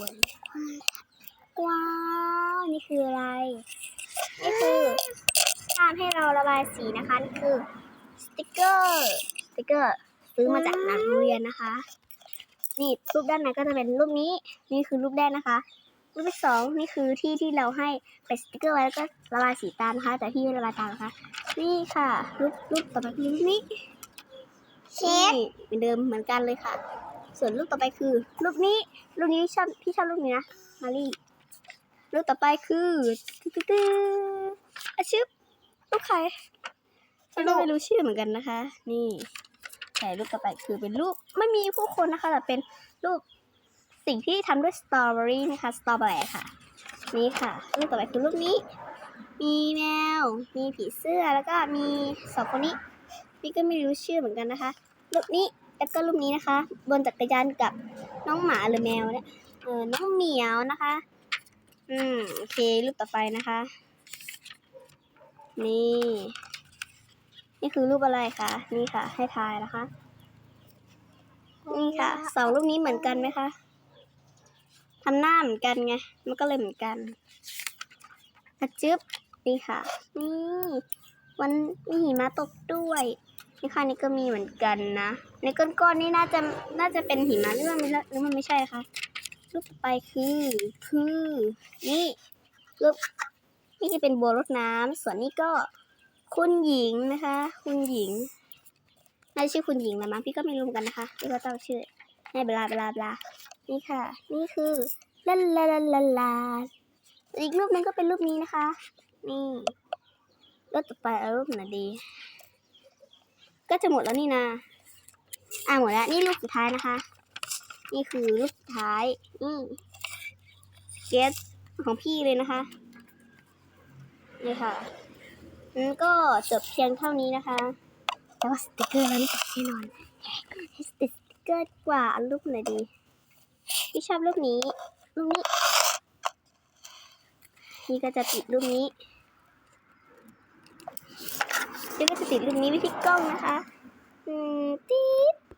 วนว้าวนี่คืออะไร นี่คือการให้เราระบายสีนะคะนี่คือสติกเกอร์สติกเกอร์ซื้อมาจากหนังเรียนนะคะ นี่รูปด้านในก็จะเป็นรูปนี้ นี่คือรูปแรกนะคะ รูปที่สองนี่คือที่ที่เราให้เป็นสติกเกอร์ไว้แล้วก็ระบายสีตามนะคะ แต่พี่ไม่ระบายตามนะคะ นี่ค่ะรูปรูปต่อไปคือรูปนี้เชฟนี่เหมือนเดิมเหมือนกันเลยค่ะ ส่วนรูปต่อไปคือรูปนี้รูปนี้ชอบพี่ชอบรูปนี้นะมารีรูปต่อไปคือตึ๊ดตึ๊ดตึ๊ดอาชึบรูปใครฉันก็ไม่รู้ชื่อเหมือนกันนะคะ นี่แต่รูปต่อไปคือเป็นรูปไม่มีผู้คนนะคะแต่เป็นรูปสิ่งที่ทำด้วยสตรอเบอรี่นะคะสตรอเบอรี่ค่ะ นี่ค่ะรูปต่อไปคือรูปนี้ มีแมว มีผีเสื้อแล้วก็มีสองคนนี้พี่ก็ไม่รู้ชื่อเหมือนกันนะคะรูปนี้ แล้วก็รูปนี้นะคะ บนจักรยานกับน้องหมาหรือแมวเนี่ยเออน้องเหมียวนะคะ อืมโอเครูปต่อไปนะคะ นี่ นี่คือรูปอะไรคะนี่ค่ะ ให้ทายนะคะ นี่ค่ะสองรูปนี้เหมือนกันไหมคะทำหน้าเหมือนกันไงมันก็เลยเหมือนกันอะจึ๊บนี่ค่ะ นี่ วันมีหิมะตกด้วย นี่ค่ะนี่ก็มีเหมือนกันนะ ในก้อนๆนี่น่าจะน่าจะเป็นหิมะหรือว่ามันหรือมันไม่ใช่คะรูปต่อไปคือคือ นี่รูปนี่จะเป็นบัวรดน้ำส่วนนี้ก็คุณหญิงนะคะ คุณหญิงน่าชื่อคุณหญิงละมั้งพี่ก็ไม่รู้เหมือนกันนะคะพี่ก็ต้องชื่อให้เบลาเบลาเบลานี่ค่ะ นี่คือลาลาลาลาลาอีกรูปนึงก็เป็นรูปนี้นะคะ นี่รูปต่อไปเอารูปไหนดี ก็จะหมดแล้วนี่นะอ่าหมดแล้วนี่รูปสุดท้ายนะคะ นี่คือรูปสุดท้ายนี่เกสของพี่เลยนะคะนี่ค่ะอืมก็จบเพียงเท่านี้นะคะ แต่ว่าสติกเกอร์เราไม่จบแน่นอนให้สติกเกอร์ดีกว่าเอารูปไหนดีพี่ชอบรูปนี้รูปนี้พี่ก็จะติดรูปนี้ พี่ก็จะติดรูปนี้ไว้ที่กล้องนะคะ อืมติ๊